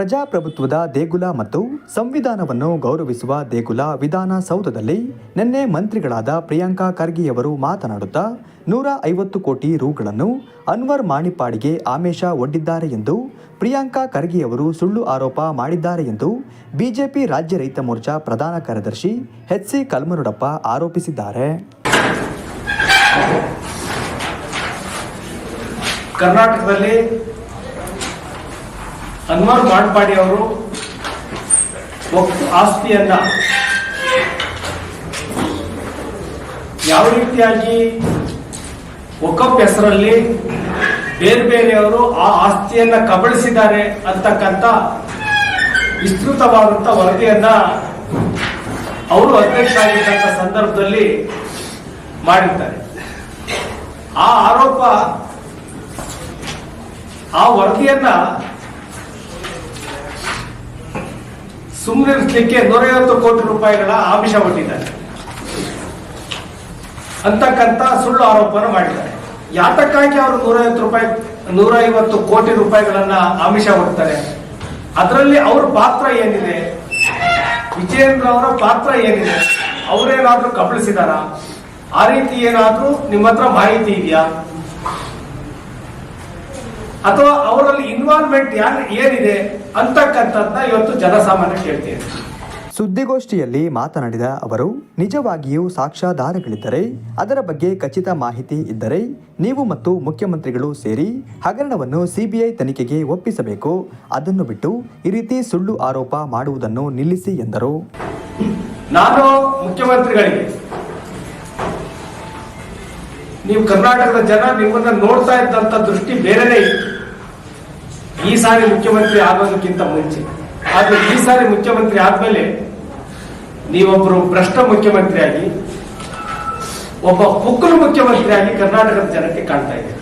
ಪ್ರಜಾಪ್ರಭುತ್ವದ ದೇಗುಲ ಮತ್ತು ಸಂವಿಧಾನವನ್ನು ಗೌರವಿಸುವ ದೇಗುಲ ವಿಧಾನಸೌಧದಲ್ಲಿ ನಿನ್ನೆ ಮಂತ್ರಿಗಳಾದ ಪ್ರಿಯಾಂಕಾ ಖರ್ಗೆಯವರು ಮಾತನಾಡುತ್ತಾ, ನೂರ ಐವತ್ತು ಕೋಟಿ ರೂಗಳನ್ನು ಅನ್ವರ್ ಮಾಣಿಪಾಡಿಗೆ ಆಮೇಷ ಒಡ್ಡಿದ್ದಾರೆ ಎಂದು ಪ್ರಿಯಾಂಕಾ ಖರ್ಗೆಯವರು ಸುಳ್ಳು ಆರೋಪ ಮಾಡಿದ್ದಾರೆ ಎಂದು ಬಿಜೆಪಿ ರಾಜ್ಯ ರೈತ ಮೋರ್ಚಾ ಪ್ರಧಾನ ಕಾರ್ಯದರ್ಶಿ ಎಚ್ ಸಿ ಕಲ್ಮರುಡಪ್ಪ ಆರೋಪಿಸಿದ್ದಾರೆ. ಕರ್ನಾಟಕದಲ್ಲಿ ಅನ್ವರ್ ಮಾಡ್ಪಾಡಿ ಅವರು ಆಸ್ತಿಯನ್ನ ಯಾವ ರೀತಿಯಾಗಿ ಒಕ್ಕಪ್ ಹೆಸರಲ್ಲಿ ಬೇರೆ ಬೇರೆಯವರು ಆ ಆಸ್ತಿಯನ್ನ ಕಬಳಿಸಿದ್ದಾರೆ ಅಂತಕ್ಕಂಥ ವಿಸ್ತೃತವಾದಂತ ವರದಿಯನ್ನ ಅವರು ಅಧ್ಯಕ್ಷ ಆಗಿದ್ದಂತ ಸಂದರ್ಭದಲ್ಲಿ ಮಾಡಿದ್ದಾರೆ ಆ ಆರೋಪ, ಆ ವರದಿಯನ್ನ ಸುಮ್ಮನಿರಿಸಲಿಕ್ಕೆ ನೂರೈವತ್ತು ಕೋಟಿ ರೂಪಾಯಿಗಳ ಆಮಿಷ ಒಡ್ಡಿದ್ದಾರೆ ಅಂತಕ್ಕಂತ ಸುಳ್ಳು ಆರೋಪನ ಮಾಡಿದ್ದಾರೆ. ಯಾತಕ್ಕಾಗಿ ಅವರು ನೂರೈವತ್ತು ರೂಪಾಯಿ, ನೂರೈವತ್ತು ಕೋಟಿ ರೂಪಾಯಿಗಳನ್ನ ಆಮಿಷ ಒಡ್ತಾರೆ ಅದರಲ್ಲಿ ಅವ್ರ ಪಾತ್ರ ಏನಿದೆ? ವಿಜಯೇಂದ್ರ ಅವರ ಪಾತ್ರ ಏನಿದೆ? ಅವರೇನಾದ್ರೂ ಕಬಳಿಸಿದಾರ? ಆ ರೀತಿ ಏನಾದ್ರೂ ನಿಮ್ಮ ಹತ್ರ ಮಾಹಿತಿ ಇದೆಯಾ? ಅಥವಾ ಅವರಲ್ಲಿ ಇನ್ವಾಲ್ವ್ಮೆಂಟ್ ಏನಿದೆ ಅಂತಕ್ಕಂಥದ್ನ ಇವತ್ತು ಜನಸಾಮಾನ್ಯ ಕೇಳ್ತೀವಿ. ಸುದ್ದಿಗೋಷ್ಠಿಯಲ್ಲಿ ಮಾತನಾಡಿದ ಅವರು ನಿಜವಾಗಿಯೂ ಸಾಕ್ಷ್ಯಾಧಾರಗಳಿದ್ದರೆ ಅದರ ಬಗ್ಗೆ ಖಚಿತ ಮಾಹಿತಿ ಇದ್ದರೆ ನೀವು ಮತ್ತು ಮುಖ್ಯಮಂತ್ರಿಗಳು ಸೇರಿ ಹಗರಣವನ್ನು ಸಿಬಿಐ ತನಿಖೆಗೆ ಒಪ್ಪಿಸಬೇಕು. ಅದನ್ನು ಬಿಟ್ಟು ಈ ರೀತಿ ಸುಳ್ಳು ಆರೋಪ ಮಾಡುವುದನ್ನು ನಿಲ್ಲಿಸಿ ಎಂದರು. ನಾನು ಮುಖ್ಯಮಂತ್ರಿಗಳಿಗೆ ನೀವು ಕರ್ನಾಟಕದ ಜನ ನಿಮ್ಮನ್ನ ನೋಡ್ತಾ ಇದ್ದಂತ ದೃಷ್ಟಿ ಬೇರೆನೇ ಇತ್ತು ಈ ಸಾರಿ ಮುಖ್ಯಮಂತ್ರಿ ಆಗೋದಕ್ಕಿಂತ ಮುಂಚೆ. ಆದ್ರೆ ಈ ಸಾರಿ ಮುಖ್ಯಮಂತ್ರಿ ಆದ್ಮೇಲೆ ನೀವೊಬ್ಬರು ಭ್ರಷ್ಟ ಮುಖ್ಯಮಂತ್ರಿಯಾಗಿ, ಒಬ್ಬ ಮುಖ್ಯಮಂತ್ರಿ ಮುಖ್ಯಮಂತ್ರಿಯಾಗಿ ಕರ್ನಾಟಕದ ಜನಕ್ಕೆ ಕಾಣ್ತಾ ಇದ್ದೀರಿ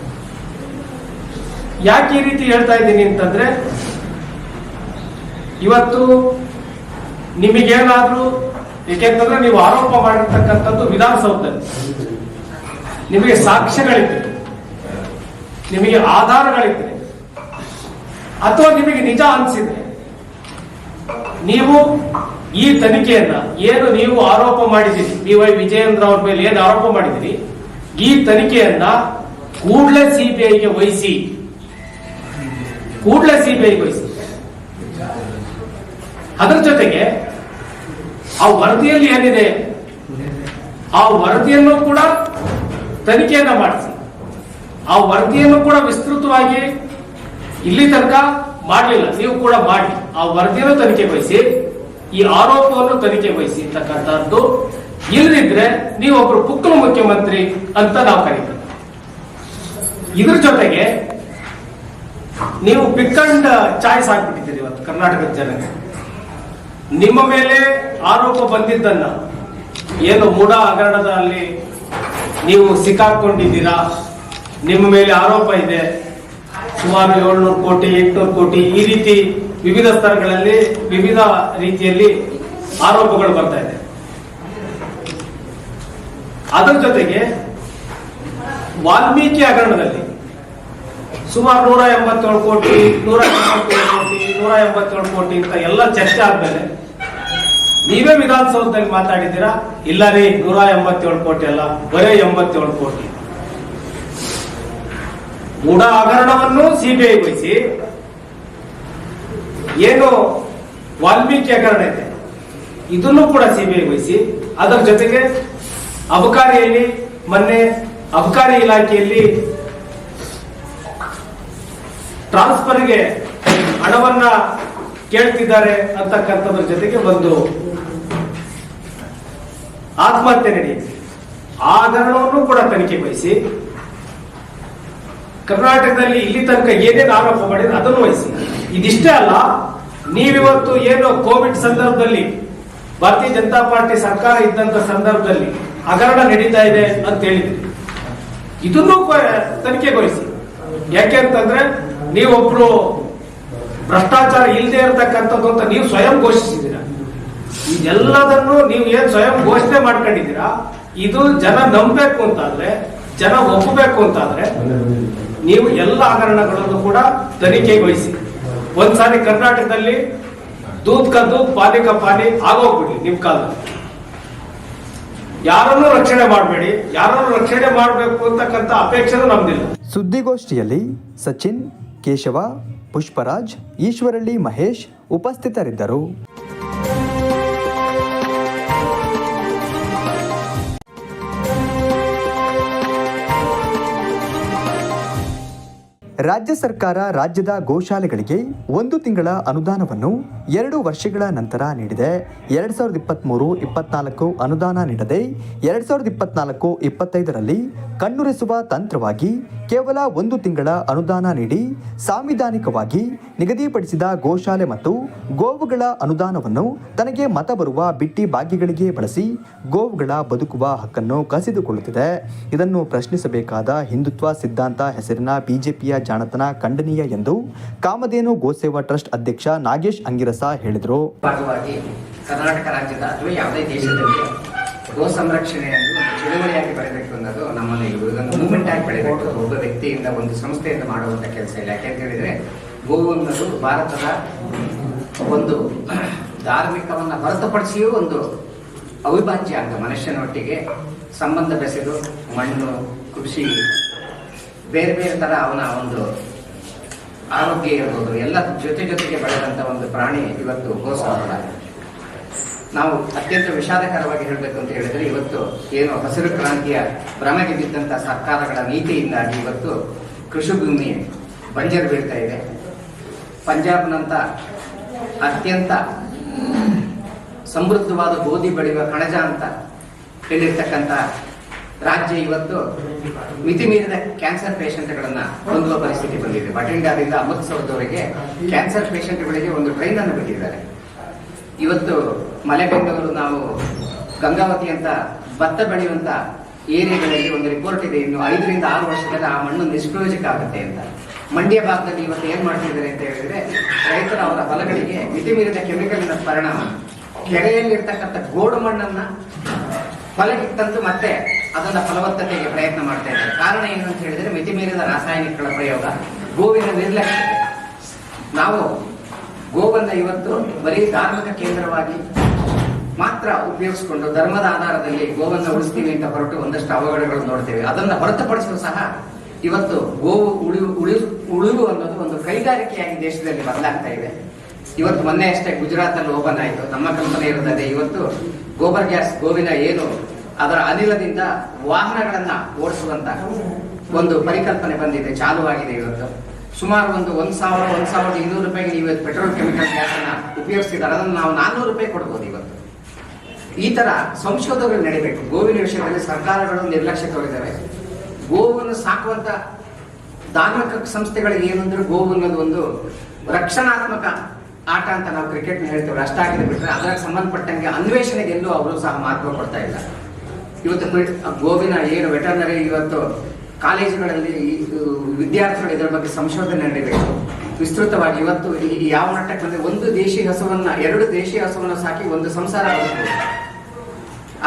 ಯಾಕೆ ಈ ರೀತಿ ಹೇಳ್ತಾ ಇದ್ದೀನಿ ಅಂತಂದ್ರೆ, ಇವತ್ತು ನಿಮಗೇನಾದ್ರೂ, ಏಕೆಂತಂದ್ರೆ ನೀವು ಆರೋಪ ಮಾಡಿರ್ತಕ್ಕಂಥದ್ದು ವಿಧಾನಸೌಧದಲ್ಲಿ. ನಿಮಗೆ ಸಾಕ್ಷ್ಯಗಳಿದೆ. ನಿಮಗೆ ಆಧಾರಗಳಿದೆ. ಅಥವಾ ನಿಮಗೆ ನಿಜ ಅನಿಸಿದ್ರೆ, ನೀವು ಈ ತನಿಖೆಯನ್ನ ಏನು ನೀವು ಆರೋಪ ಮಾಡಿದಿರಿ ಡಿ ವೈ ವಿಜಯೇಂದ್ರ ಅವ್ರ ಮೇಲೆ ಏನು ಆರೋಪ ಮಾಡಿದಿರಿ ಈ ತನಿಖೆಯನ್ನ ಕೂಡಲೇ ಸಿಬಿಐಗೆ ವಹಿಸಿ. ಕೂಡಲೇ ಸಿಬಿಐಗೆ ವಹಿಸಿ. ಅದರ ಜೊತೆಗೆ ಆ ವರದಿಯಲ್ಲಿ ಏನಿದೆ, ಆ ವರದಿಯನ್ನು ಕೂಡ ತನಿಖೆಯನ್ನ ಮಾಡಿಸಿ. ಆ ವರದಿಯನ್ನು ಕೂಡ ವಿಸ್ತೃತವಾಗಿ ಇಲ್ಲಿ ತನಕ ಮಾಡಲಿಲ್ಲ. ನೀವು ಕೂಡ ಮಾಡಿ ಆ ವರದಿಯನ್ನು ತನಿಖೆ ವಹಿಸಿ, ಈ ಆರೋಪವನ್ನು ತನಿಖೆ ವಹಿಸಿ ಅಂತಕ್ಕಂಥದ್ದು. ಇಲ್ಲದಿದ್ರೆ ನೀವೊಬ್ರು ಪುಕ್ಕಲು ಮುಖ್ಯಮಂತ್ರಿ ಅಂತ ನಾವು ಕರೀತೀವಿ. ಇದ್ರ ಜೊತೆಗೆ ನೀವು ಪಿಕ್ ಚಾಯ್ಸ್ ಆಗ್ಬಿಟ್ಟಿದ್ದೀರಿ ಇವತ್ತು ಕರ್ನಾಟಕದ ಜನಕ್ಕೆ. ನಿಮ್ಮ ಮೇಲೆ ಆರೋಪ ಬಂದಿದ್ದನ್ನ ಏನು ಮೂಢ ಹಗರಣದಲ್ಲಿ ನೀವು ಸಿಕ್ಕಾಕೊಂಡಿದ್ದೀರಾ? ನಿಮ್ಮ ಮೇಲೆ ಆರೋಪ ಇದೆ. ಸುಮಾರು ಏಳ್ನೂರು ಕೋಟಿ, ಎಂಟುನೂರು ಕೋಟಿ ಈ ರೀತಿ ವಿವಿಧ ಸ್ಥಳಗಳಲ್ಲಿ ವಿವಿಧ ರೀತಿಯಲ್ಲಿ ಆರೋಪಗಳು ಬರ್ತಾ ಇದೆ. ಅದರ ಜೊತೆಗೆ ವಾಲ್ಮೀಕಿ ಹಗರಣದಲ್ಲಿ ಸುಮಾರು ನೂರ ಎಂಬತ್ತೇಳು ಕೋಟಿ, ನೂರ ಕೋಟಿ, ನೂರ ಎಂಬತ್ತೇಳು ಕೋಟಿ ಅಂತ ಎಲ್ಲ ಚರ್ಚೆ ಆದ್ಮೇಲೆ ನೀವೇ ವಿಧಾನಸೌಧದಲ್ಲಿ ಮಾತಾಡಿದ್ದೀರಾ? ಇಲ್ಲ ರೀ, ನೂರ ಎಂಬತ್ತೇಳು ಕೋಟಿ ಅಲ್ಲ, ಬರೇ ಎಂಬತ್ತೇಳು ಕೋಟಿ. ಮೂಢ ಹಗರಣವನ್ನು ವಹಿಸಿ ಏನು ವಾಲ್ಮೀಕಿ ಹಗರಣ ಇದೆ, ಇದನ್ನು ಕೂಡ ಸಿಬಿಐ ವಹಿಸಿ, ಅದರ ಜೊತೆಗೆ ಅಬಕಾರಿಯಲ್ಲಿ, ಮೊನ್ನೆ ಅಬಕಾರಿ ಇಲಾಖೆಯಲ್ಲಿ ಟ್ರಾನ್ಸ್ಫರ್ಗೆ ಹಣವನ್ನ ಕೇಳ್ತಿದ್ದಾರೆ ಅಂತಕ್ಕಂಥದ್ರ ಜೊತೆಗೆ ಒಂದು ಆತ್ಮಹತ್ಯೆ ನಡೆಯುತ್ತೆ ಆ ಹಗರಣವನ್ನು ಕೂಡ ತನಿಖೆ ವಹಿಸಿ ಕರ್ನಾಟಕದಲ್ಲಿ ಇಲ್ಲಿ ತನಕ ಏನೇನು ಆರೋಪ ಮಾಡಿದ್ರೆ ಅದನ್ನು ವಹಿಸಿ. ಇದಿಷ್ಟೇ ಅಲ್ಲ, ನೀವಿವತ್ತು ಏನು ಕೋವಿಡ್ ಸಂದರ್ಭದಲ್ಲಿ ಭಾರತೀಯ ಜನತಾ ಪಾರ್ಟಿ ಸರ್ಕಾರ ಇದ್ದಂತ ಸಂದರ್ಭದಲ್ಲಿ ಹಗರಣ ನಡೀತಾ ಇದೆ ಅಂತ ಹೇಳಿದ್ರಿ. ಇದನ್ನು ತನಿಖೆಗೊಳಿಸಿ ಯಾಕೆ ಅಂತಂದ್ರೆ ನೀವೊಬ್ರು ಭ್ರಷ್ಟಾಚಾರ ಇಲ್ಲದೆ ಇರತಕ್ಕಂಥದ್ದು ಅಂತ ನೀವು ಸ್ವಯಂ ಘೋಷಿಸಿದ್ದೀರ. ಇದೆಲ್ಲದನ್ನು ನೀವು ಏನ್ ಸ್ವಯಂ ಘೋಷಣೆ ಮಾಡ್ಕೊಂಡಿದ್ದೀರಾ, ಇದು ಜನ ನಂಬಬೇಕು ಅಂತಾದ್ರೆ ಜನ ಒಪ್ಪಬೇಕು ಅಂತಾದ್ರೆ ನೀವು ಎಲ್ಲ ಹಗರಣಗಳನ್ನು ಕೂಡ ತನಿಖೆಗೊಳಿಸಿ ಒಂದ್ಸಾರಿ ಕರ್ನಾಟಕದಲ್ಲಿ ದೂದ್ ಕದ್ದು ದೂದ್, ಪಾನಿ ಕ ಪಾನಿ ಆಗೋಗ್ಬಿಡ್ಲಿ ನಿಮ್ ಕಾಲ ಯಾರನ್ನು ರಕ್ಷಣೆ ಮಾಡಬೇಡಿ, ಯಾರನ್ನು ರಕ್ಷಣೆ ಮಾಡಬೇಕು ಅಂತಕ್ಕಂಥ ಅಪೇಕ್ಷೆನೂ ನಮ್ದಿಲ್ಲ. ಸುದ್ದಿಗೋಷ್ಠಿಯಲ್ಲಿ ಸಚಿನ್, ಕೇಶವ, ಪುಷ್ಪರಾಜ್, ಈಶ್ವರಳ್ಳಿ, ಮಹೇಶ್ ಉಪಸ್ಥಿತರಿದ್ದರು. ರಾಜ್ಯ ಸರ್ಕಾರ ರಾಜ್ಯದ ಗೋಶಾಲೆಗಳಿಗೆ ಒಂದು ತಿಂಗಳ ಅನುದಾನವನ್ನು ಎರಡು ವರ್ಷಗಳ ನಂತರ ನೀಡಿದೆ. ಎರಡ್ ಸಾವಿರದ ಇಪ್ಪತ್ತ್ಮೂರು ಇಪ್ಪತ್ನಾಲ್ಕು ಅನುದಾನ ನೀಡದೆ ಎರಡು ಸಾವಿರದ ಇಪ್ಪತ್ನಾಲ್ಕು ಇಪ್ಪತ್ತೈದರಲ್ಲಿ ಕಣ್ಣುರೆಸುವ ತಂತ್ರವಾಗಿ ಕೇವಲ ಒಂದು ತಿಂಗಳ ಅನುದಾನ ನೀಡಿ ಸಾಂವಿಧಾನಿಕವಾಗಿ ನಿಗದಿಪಡಿಸಿದ ಗೋಶಾಲೆ ಮತ್ತು ಗೋವುಗಳ ಅನುದಾನವನ್ನು ತನಗೆ ಮತ ಬರುವ ಬಿಟ್ಟಿ ಭಾಗ್ಯಗಳಿಗೆ ಬಳಸಿ ಗೋವುಗಳ ಬದುಕುವ ಹಕ್ಕನ್ನು ಕಸಿದುಕೊಳ್ಳುತ್ತಿದೆ. ಇದನ್ನು ಪ್ರಶ್ನಿಸಬೇಕಾದ ಹಿಂದುತ್ವ ಸಿದ್ಧಾಂತ ಹೆಸರಿನ ಬಿಜೆಪಿಯ ಜಾಣತನ ಖಂಡನೀಯ ಎಂದು ಕಾಮಧೇನು ಗೋಸೇವಾ ಟ್ರಸ್ಟ್ ಅಧ್ಯಕ್ಷ ನಾಗೇಶ್ ಅಂಗಿರಸ ಹೇಳಿದರು. ಕರ್ನಾಟಕ ರಾಜ್ಯದ ಅಥವಾ ಯಾವುದೇ ದೇಶದಲ್ಲಿ ಗೋ ಸಂರಕ್ಷಣೆಯನ್ನು ಚಳುವಳಿಯಾಗಿ ಬರಬೇಕು ಅನ್ನೋದು ನಮ್ಮಲ್ಲಿ ಒಂದು ಮೂವ್ಮೆಂಟ್ ಆಗಿ ಬೆಳೆಬೇಕು ಒಬ್ಬ ವ್ಯಕ್ತಿಯಿಂದ ಒಂದು ಸಂಸ್ಥೆಯಿಂದ ಮಾಡುವಂಥ ಕೆಲಸ ಇಲ್ಲ. ಯಾಕೆಂತ ಹೇಳಿದ್ರೆ ಗೋ ಅನ್ನೋದು ಭಾರತದ ಒಂದು ಧಾರ್ಮಿಕವನ್ನು ಹೊರತುಪಡಿಸಿಯೂ ಒಂದು ಅವಿಭಾಜ್ಯ ಅಂತ ಮನುಷ್ಯನೊಟ್ಟಿಗೆ ಸಂಬಂಧ ಬೆಸೆದು ಮಣ್ಣು, ಕೃಷಿ ಬೇರೆ ಬೇರೆ ತರ ಅವನ ಒಂದು ಆರೋಗ್ಯ ಇರ್ಬೋದು, ಎಲ್ಲ ಜೊತೆ ಜೊತೆಗೆ ಬೆಳೆದಂತ ಒಂದು ಪ್ರಾಣಿ ಇವತ್ತು ಗೋ ನಾವು ಅತ್ಯಂತ ವಿಷಾದಕರವಾಗಿ ಹೇಳಬೇಕು ಅಂತ ಹೇಳಿದ್ರೆ ಇವತ್ತು ಏನು ಹಸಿರು ಕ್ರಾಂತಿಯ ಭ್ರಮೆಗೆ ಬಿದ್ದಂತ ಸರ್ಕಾರಗಳ ನೀತಿಯಿಂದಾಗಿ ಇವತ್ತು ಕೃಷಿ ಭೂಮಿ ಬಂಜರು ಬೀಳ್ತಾ ಇದೆ. ಪಂಜಾಬ್ನಂತ ಅತ್ಯಂತ ಸಮೃದ್ಧವಾದ ಗೋಧಿ ಬೆಳೆಯುವ ಕಣಜ ಅಂತ ಹೇಳಿರ್ತಕ್ಕಂಥ ರಾಜ್ಯ ಇವತ್ತು ಮಿತಿ ಮೀರಿದ ಕ್ಯಾನ್ಸರ್ ಪೇಷಂಟ್ಗಳನ್ನ ಹೊಂದುವ ಪರಿಸ್ಥಿತಿ ಬಂದಿದೆ. ಬಠಿಂಡಾದಿಂದ ಅಮೃತಸರದವರೆಗೆ ಕ್ಯಾನ್ಸರ್ ಪೇಷಂಟ್ಗಳಿಗೆ ಒಂದು ಟ್ರೈನ್ ಅನ್ನು ಬಿಟ್ಟಿದ್ದಾರೆ. ಇವತ್ತು ಮಲೆಬೆಂಗಳೂರು ನಾವು ಗಂಗಾವತಿ ಅಂತ ಭತ್ತ ಬೆಳೆಯುವಂತ ಏರಿಯಾಗಳಲ್ಲಿ ಒಂದು ರಿಪೋರ್ಟ್ ಇದೆ. ಇನ್ನು ಐದರಿಂದ ಆರು ವರ್ಷದಲ್ಲಿ ಆ ಮಣ್ಣು ನಿಷ್ಪ್ರಯೋಜಕ ಆಗುತ್ತೆ ಅಂತ. ಮಂಡ್ಯ ಭಾಗದಲ್ಲಿ ಇವತ್ತು ಏನ್ ಮಾಡ್ತಿದ್ದಾರೆ ಅಂತ ಹೇಳಿದ್ರೆ ರೈತರು ಅವರ ಹೊಲಗಳಿಗೆ ಮಿತಿ ಮೀರಿದ ಕೆಮಿಕಲ್ನ ಪರಿಣಾಮ ಕೆರೆಯಲ್ಲಿರ್ತಕ್ಕಂಥ ಗೋಡು ಮಣ್ಣನ್ನ ಹೊಲಕ್ಕೆ ತಂದು ಮತ್ತೆ ಅದನ್ನ ಫಲವತ್ತತೆಗೆ ಪ್ರಯತ್ನ ಮಾಡ್ತಾ ಇದ್ದಾರೆ. ಕಾರಣ ಏನು ಅಂತ ಹೇಳಿದ್ರೆ ಮಿತಿ ಮೀರಿದ ರಾಸಾಯನಿಕಗಳ ಪ್ರಯೋಗ ಗೋವಿನ ನಿರ್ಲಕ್ಷ್ಯತೆ. ನಾವು ಗೋವನ್ನ ಇವತ್ತು ಬರೀ ಧಾರ್ಮಿಕ ಕೇಂದ್ರವಾಗಿ ಮಾತ್ರ ಉಪಯೋಗಿಸಿಕೊಂಡು ಧರ್ಮದ ಆಧಾರದಲ್ಲಿ ಗೋವನ್ನ ಉಳಿಸ್ತೀವಿ ಅಂತ ಹೊರಟು ಒಂದಷ್ಟು ಅವಘಡಗಳನ್ನು ನೋಡ್ತೇವೆ. ಅದನ್ನ ಹೊರತುಪಡಿಸಲು ಸಹ ಇವತ್ತು ಗೋವು ಉಳಿವು ಉಳಿವು ಉಳಿವು ಅನ್ನೋದು ಒಂದು ಕೈಗಾರಿಕೆಯಾಗಿ ದೇಶದಲ್ಲಿ ಬದಲಾಗ್ತಾ ಇದೆ. ಇವತ್ತು ಮೊನ್ನೆ ಅಷ್ಟೇ ಗುಜರಾತ್ ಅಲ್ಲಿ ಓಪನ್ ಆಯಿತು. ನಮ್ಮ ಕಂಪನಿ ಇರುತ್ತದೆ ಇವತ್ತು ಗೋಬರ್ ಗ್ಯಾಸ್, ಗೋವಿನ ಏನು ಅದರ ಅನಿಲದಿಂದ ವಾಹನಗಳನ್ನ ಓಡಿಸುವಂತ ಒಂದು ಪರಿಕಲ್ಪನೆ ಬಂದಿದೆ, ಚಾಲುವಾಗಿದೆ ಇವತ್ತು. ಸುಮಾರು ಒಂದು ಒಂದ್ ಸಾವಿರ, ಒಂದ್ ಸಾವಿರದ ಇನ್ನೂರು ರೂಪಾಯಿಗೆ ನೀವು ಪೆಟ್ರೋಲ್ ಕೆಮಿಕಲ್ ಗ್ಯಾಸ್ ಅನ್ನ ಉಪಯೋಗಿಸ್ತಿದ್ದಾರೆ. ಅದನ್ನು ನಾವು ನಾನ್ನೂರು ರೂಪಾಯಿ ಕೊಡ್ಬೋದು ಇವತ್ತು. ಈ ತರ ಸಂಶೋಧನೆಗಳು ನಡೀಬೇಕು. ಗೋವಿನ ವಿಷಯದಲ್ಲಿ ಸರ್ಕಾರಗಳು ನಿರ್ಲಕ್ಷ್ಯ ತೋರಿದ್ದಾವೆ ಗೋವನ್ನು ಸಾಕುವಂತ ಧಾರ್ಮಿಕ ಸಂಸ್ಥೆಗಳಿಗೆ ಏನಂದ್ರೆ ಗೋವು ಅನ್ನೋದು ಒಂದು ರಕ್ಷಣಾತ್ಮಕ ಆಟ ಅಂತ ನಾವು ಕ್ರಿಕೆಟ್ ಹೇಳ್ತೇವೆ. ಅಷ್ಟಾಗಿದೆ ಬಿಟ್ರೆ ಅದಕ್ಕೆ ಸಂಬಂಧಪಟ್ಟಂಗೆ ಅನ್ವೇಷಣೆಗೆಲ್ಲೂ ಅವರು ಸಹ ಮಹತ್ವ ಕೊಡ್ತಾ ಇಲ್ಲ. ಇವತ್ತು ಗೋವಿನ ಏನು ವೆಟರ್ನರಿ ಇವತ್ತು ಕಾಲೇಜುಗಳಲ್ಲಿ ವಿದ್ಯಾರ್ಥಿಗಳು ಇದರ ಬಗ್ಗೆ ಸಂಶೋಧನೆ ನಡೀಬೇಕು. ವಿಸ್ತೃತವಾಗಿ ಇವತ್ತು ಯಾವ ಮಟ್ಟಕ್ಕೆ ಬಂದ್ರೆ ಒಂದು ದೇಶಿ ಹಸುವನ್ನ, ಎರಡು ದೇಶಿ ಹಸುವನ್ನ ಸಾಕಿ ಒಂದು ಸಂಸಾರ ಬದುಕಬಹುದು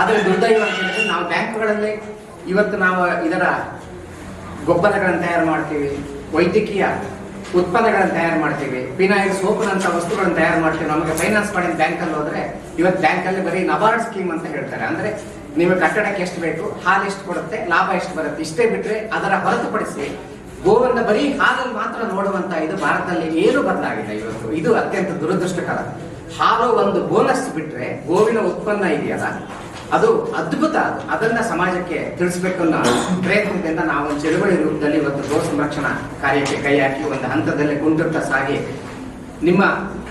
ಆದ್ರೆ ದುರ್ದೈವ ಅಂತ ಹೇಳಿದ್ರೆ ನಾವು ಬ್ಯಾಂಕ್ಗಳಲ್ಲಿ ಇವತ್ತು ನಾವು ಇದರ ಗೊಬ್ಬರಗಳನ್ನು ತಯಾರು ಮಾಡ್ತೀವಿ, ವೈದ್ಯಕೀಯ ಉತ್ಪನ್ನಗಳನ್ನು ತಯಾರು ಮಾಡ್ತೀವಿ, ಪಿನಾಯಿಲ್ ಸೋಪ್ನಂತ ವಸ್ತುಗಳನ್ನು ತಯಾರು ಮಾಡ್ತೀವಿ. ನಮಗೆ ಫೈನಾನ್ಸ್ ಮಾಡಿದ ಬ್ಯಾಂಕಲ್ಲಿ ಹೋದ್ರೆ ಇವತ್ತು ಬ್ಯಾಂಕಲ್ಲಿ ಬರೀ ನಬಾರ್ಡ್ ಸ್ಕೀಮ್ ಅಂತ ಹೇಳ್ತಾರೆ. ಅಂದ್ರೆ ನೀವು ಕಟ್ಟಡಕ್ಕೆ ಎಷ್ಟು ಬೇಕು, ಹಾಲು ಎಷ್ಟು ಕೊಡುತ್ತೆ ಲಾಭ ಎಷ್ಟು ಬರುತ್ತೆ, ಇಷ್ಟೇ ಬಿಟ್ಟರೆ ಅದರ ಹೊರತುಪಡಿಸಿ ಗೋವನ್ನ ಬರೀ ಹಾಲಲ್ಲಿ ಮಾತ್ರ ನೋಡುವಂತ ಇದು ಭಾರತದಲ್ಲಿ ಏನು ಬದಲಾಗಿದೆ ಇವತ್ತು? ಇದು ಅತ್ಯಂತ ದುರದೃಷ್ಟಕರ. ಹಾಲು ಒಂದು ಬೋನಸ್ ಬಿಟ್ರೆ ಗೋವಿನ ಉತ್ಪನ್ನ ಇದೆಯಲ್ಲ, ಅದು ಅದ್ಭುತ ಅದು. ಅದನ್ನ ಸಮಾಜಕ್ಕೆ ತಿಳಿಸ್ಬೇಕು ಅನ್ನೋ ಪ್ರಯತ್ನದಿಂದ ನಾವು ಒಂದು ಚಳುವಳಿ ರೂಪದಲ್ಲಿ ಇವತ್ತು ಗೋ ಸಂರಕ್ಷಣಾ ಕಾರ್ಯಕ್ಕೆ ಕೈ ಹಾಕಿ ಒಂದು ಹಂತದಲ್ಲಿ ಕುಂಟುರ್ತ ಸಾಗಿ ನಿಮ್ಮ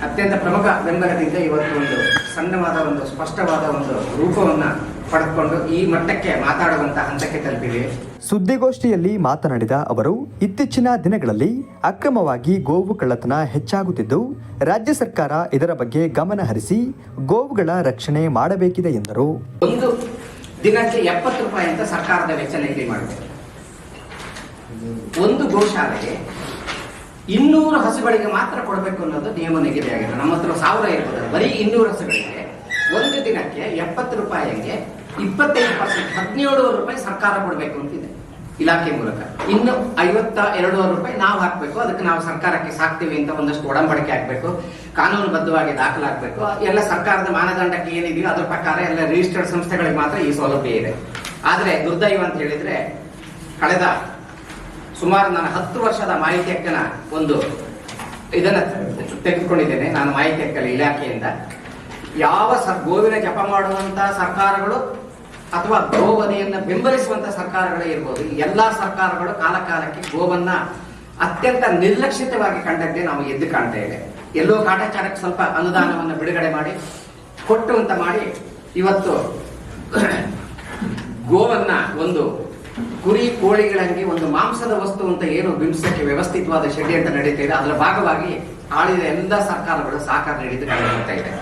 ಅತ್ಯಂತ ಪ್ರಮುಖ ಬೆಂಬಲದಿಂದ ಇವತ್ತು ಒಂದು ಸಣ್ಣವಾದ ಒಂದು ಸ್ಪಷ್ಟವಾದ ಒಂದು ರೂಪವನ್ನ ಪಡೆದುಕೊಂಡು ಈ ಮಟ್ಟಕ್ಕೆ ಮಾತಾಡುವಂತ ಹಂತಕ್ಕೆ ತಲುಪಿದೆ. ಸುದ್ದಿಗೋಷ್ಠಿಯಲ್ಲಿ ಮಾತನಾಡಿದ ಅವರು ಇತ್ತೀಚಿನ ದಿನಗಳಲ್ಲಿ ಅಕ್ರಮವಾಗಿ ಗೋವು ಕಳ್ಳತನ ಹೆಚ್ಚಾಗುತ್ತಿದ್ದು ರಾಜ್ಯ ಸರ್ಕಾರ ಇದರ ಬಗ್ಗೆ ಗಮನ ಹರಿಸಿ ಗೋವುಗಳ ರಕ್ಷಣೆ ಮಾಡಬೇಕಿದೆ ಎಂದರು. ಒಂದು ದಿನಕ್ಕೆ ಎಪ್ಪತ್ತು ರೂಪಾಯಿ ಅಂತ ಸರ್ಕಾರದ ವೆಚ್ಚ ನಿಗದಿ ಮಾಡಿದೆ ಒಂದು ಗೋಶಾಲೆಗೆ ಇನ್ನೂರು ಹಸುಗಳಿಗೆ ಮಾತ್ರ ಕೊಡಬೇಕು ಅನ್ನೋದು ನಿಯಮ ನಿಗದಿಯಾಗಿದೆ ನಮ್ಮ ಹತ್ರ ಸಾವಿರ ಇರ್ಬೋದು. ಬರೀ ಇನ್ನೂರು ಹಸುಗಳಿಗೆ ಒಂದು ದಿನಕ್ಕೆ ಎಪ್ಪತ್ತು ರೂಪಾಯಿಗೆ ಇಪ್ಪತ್ತೈದು ಪರ್ಸೆಂಟ್, ಹದಿನೇಳು ರೂಪಾಯಿ ಸರ್ಕಾರ ಕೊಡಬೇಕು ಅಂತಿದೆ, ಇಲಾಖೆ ಮೂಲಕ. ಇನ್ನು ಐವತ್ತ ಎರಡೂವರೆ ರೂಪಾಯಿ ನಾವು ಹಾಕಬೇಕು, ಅದಕ್ಕೆ ನಾವು ಸರ್ಕಾರಕ್ಕೆ ಸಾಕ್ತೀವಿ ಅಂತ ಒಂದಷ್ಟು ಒಡಂಬಡಿಕೆ ಆಗಬೇಕು, ಕಾನೂನುಬದ್ಧವಾಗಿ ದಾಖಲಾಗಬೇಕು. ಎಲ್ಲ ಸರ್ಕಾರದ ಮಾನದಂಡಕ್ಕೆ ಏನಿದೆಯೋ ಅದರ ಪ್ರಕಾರ ಎಲ್ಲ ರಿಜಿಸ್ಟರ್ಡ್ ಸಂಸ್ಥೆಗಳಿಗೆ ಮಾತ್ರ ಈ ಸೌಲಭ್ಯ ಇದೆ. ಆದರೆ ದುರ್ದೈವ ಅಂತ ಹೇಳಿದ್ರೆ, ಕಳೆದ ಸುಮಾರು ನಾನು ಹತ್ತು ವರ್ಷದ ಮಾಹಿತಿ ಹಕ್ಕನ ಒಂದು ಇದನ್ನ ತೆಗೆದುಕೊಂಡಿದ್ದೇನೆ. ನಾನು ಮಾಹಿತಿ ಹಕ್ಕಲ್ಲಿ ಇಲಾಖೆಯಿಂದ. ಯಾವ ಸರ್ ಗೋವಿನ ಜಪ ಮಾಡುವಂತಹ ಸರ್ಕಾರಗಳು ಅಥವಾ ಗೋವನೆಯನ್ನ ಬೆಂಬಲಿಸುವಂತ ಸರ್ಕಾರಗಳೇ ಇರ್ಬೋದು ಎಲ್ಲಾ ಸರ್ಕಾರಗಳು ಕಾಲಕಾಲಕ್ಕೆ ಗೋವನ್ನ ಅತ್ಯಂತ ನಿರ್ಲಕ್ಷಿತವಾಗಿ ಕಂಡಂತೆ ನಾವು ಎದ್ದು ಕಾಣ್ತಾ ಇದೆ. ಎಲ್ಲೋ ಕಾಟಾಚಾರಕ್ಕೆ ಸ್ವಲ್ಪ ಅನುದಾನವನ್ನು ಬಿಡುಗಡೆ ಮಾಡಿ, ಕೊಟ್ಟು ಅಂತ ಮಾಡಿ, ಇವತ್ತು ಗೋವನ್ನ ಒಂದು ಕುರಿ ಕೋಳಿಗಳಂಗೆ ಒಂದು ಮಾಂಸದ ವಸ್ತು ಅಂತ ಏನು ಬಿಂಬಿಸಕ್ಕೆ ವ್ಯವಸ್ಥಿತವಾದ ಷಡ್ಯಂತ್ರ ನಡೀತಾ ಇದೆ. ಅದರ ಭಾಗವಾಗಿ ಆಳಿದ ಎಲ್ಲ ಸರ್ಕಾರಗಳು ಸಹಕಾರ ನೀಡಿದ್ದು ಕಂಡುಬರ್ತಾ ಇದೆ.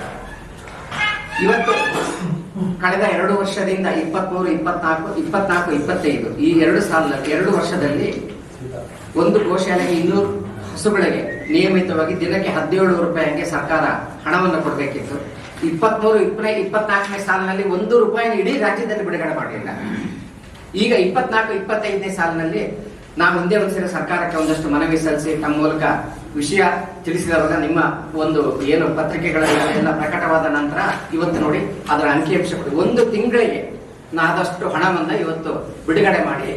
ಇವತ್ತು ಕಳೆದ ಎರಡು ವರ್ಷದಿಂದ ಇಪ್ಪತ್ಮೂರು, ಇಪ್ಪತ್ನಾಲ್ಕು ಇಪ್ಪತ್ನಾಲ್ಕು, ಇಪ್ಪತ್ತೈದು. ಈ ಎರಡು ಸಾಲ, ಎರಡು ವರ್ಷದಲ್ಲಿ ಒಂದು ಗೋಶಾಲೆಗೆ ಇನ್ನೂರು ಹಸುಗಳಿಗೆ ನಿಯಮಿತವಾಗಿ ದಿನಕ್ಕೆ ಹದಿನೇಳು ರೂಪಾಯಿಗೆ ಸರ್ಕಾರ ಹಣವನ್ನು ಕೊಡಬೇಕಿತ್ತು. ಇಪ್ಪತ್ಮೂರು ಇಪ್ಪನೇ ಇಪ್ಪತ್ನಾಲ್ಕನೇ ಸಾಲಿನಲ್ಲಿ ಒಂದು ರೂಪಾಯಿ ಇಡೀ ರಾಜ್ಯದಲ್ಲಿ ಬಿಡುಗಡೆ ಮಾಡಲಿಲ್ಲ. ಈಗ ಇಪ್ಪತ್ನಾಲ್ಕು, ಇಪ್ಪತ್ತೈದನೇ ಸಾಲಿನಲ್ಲಿ ನಾವು ಒಂದೇ ಒಂದ್ಸರಿ ಸರ್ಕಾರಕ್ಕೆ ಒಂದಷ್ಟು ಮನವಿ ಸಲ್ಲಿಸಿ, ತಮ್ಮ ಮೂಲಕ ವಿಷಯ ತಿಳಿಸಿದವಾಗ ನಿಮ್ಮ ಒಂದು ಏನು ಪತ್ರಿಕೆಗಳಲ್ಲಿ ಎಲ್ಲ ಪ್ರಕಟವಾದ ನಂತರ ಇವತ್ತು ನೋಡಿ ಅದರ ಅಂಕಿಅಂಶ ಕೊಡಿ. ಒಂದು ತಿಂಗಳಿಗೆ ನಾದಷ್ಟು ಹಣವನ್ನ ಇವತ್ತು ಬಿಡುಗಡೆ ಮಾಡಿ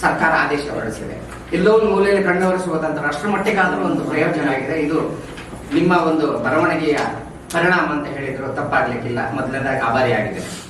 ಸರ್ಕಾರ ಆದೇಶ ಹೊರಡಿಸಿದೆ. ಎಲ್ಲೋ ಒಂದು ಮೂಲೆಯಲ್ಲಿ ರಾಷ್ಟ್ರ ಮಟ್ಟಿಗಾದರೂ ಒಂದು ಪ್ರಯೋಜನ ಆಗಿದೆ. ಇದು ನಿಮ್ಮ ಒಂದು ಬರವಣಿಗೆಯ ಪರಿಣಾಮ ಅಂತ ಹೇಳಿದ್ರು. ತಪ್ಪಾಗ್ಲಿಕ್ಕಿಲ್ಲ. ಮೊದಲನೇದಾಗಿ ಆಭಾರಿಯಾಗಿದೆ